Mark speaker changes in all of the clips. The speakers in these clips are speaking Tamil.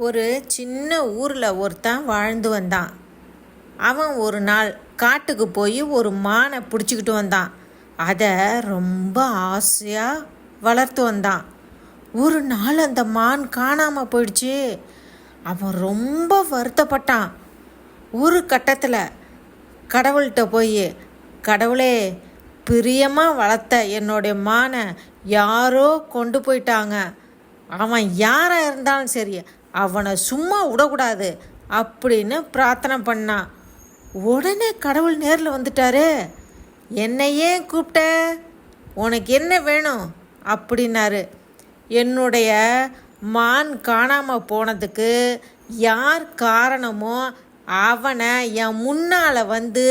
Speaker 1: ஒரு சின்ன ஊரில் ஒருத்தன் வாழ்ந்து வந்தான். அவன் ஒரு நாள் காட்டுக்கு போய் ஒரு மானை பிடிச்சிக்கிட்டு வந்தான். அதை ரொம்ப ஆசையாக வளர்த்து வந்தான். ஒரு நாள் அந்த மான் காணாமல் போயிடுச்சு. அவன் ரொம்ப வருத்தப்பட்டான். ஒரு கட்டத்தில் கடவுள்கிட்ட போய் கடவுளே பிரியமாக வளர்த்த என்னுடைய மானை யாரோ கொண்டு போயிட்டாங்க. அவன் யாராக இருந்தாலும் சரி அவனை சும்மா விடக்கூடாது அப்படின்னு பிரார்த்தனை பண்ணான் உடனே கடவுள் நேரில் வந்துட்டாரு. என்னை ஏன் கூப்பிட்ட? உனக்கு என்ன வேணும்? அப்படின்னாரு. என்னுடைய மான் காணாமல் போனதுக்கு யார் காரணமோ அவனை என் முன்னால் வந்து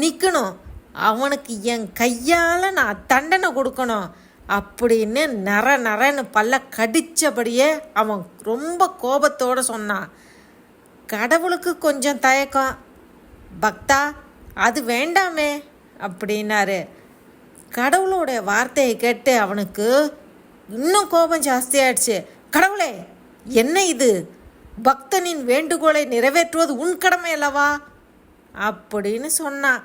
Speaker 1: நிற்கணும் அவனுக்கு என் கையால் நான் தண்டனை கொடுக்கணும். அப்படின்னு நர நரன்னு பல்ல கடித்தபடியே அவன் ரொம்ப கோபத்தோடு சொன்னான். கடவுளுக்கு கொஞ்சம் தயக்கம். பக்தா அது வேண்டாமே அப்படின்னாரு. கடவுளோடைய வார்த்தையை கேட்டு அவனுக்கு இன்னும் கோபம் ஜாஸ்தியாயிடுச்சு. கடவுளே என்ன இது? பக்தனின் வேண்டுகோளை நிறைவேற்றுவது உன் கடமை அல்லவா? அப்படின்னு சொன்னான்.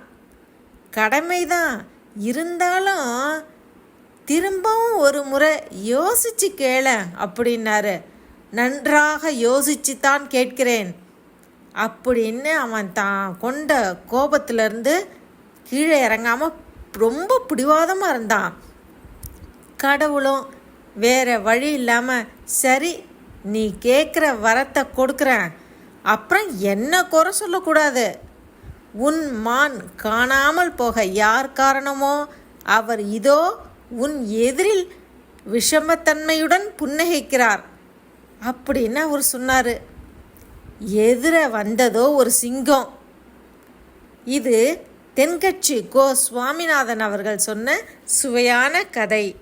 Speaker 1: கடமைதான். இருந்தாலும் திரும்பவும் ஒரு முறை யோசிச்சு கேள அப்படின்னாரு. நன்றாக யோசிச்சு தான் கேட்கிறேன். அப்படின்னு அவன் தான் கொண்ட கோபத்திலிருந்து கீழே இறங்காமல் ரொம்ப பிடிவாதமாக இருந்தான். கடவுளும் வேற வழி இல்லாமல் சரி நீ கேட்குற வரத்தை கொடுக்குறேன். அப்புறம் என்ன குறை சொல்லக்கூடாது? உன் மான் காணாமல் போக யார் காரணமோ அவர் இதோ உன் எதிரில் விஷமத்தன்மையுடன் புன்னகைக்கிறார். அப்படின்னு அவர் சொன்னார். எதிர வந்ததோ ஒரு சிங்கம். இது தென்கட்சி கோ சுவாமிநாதன் அவர்கள் சொன்ன சுவையான கதை.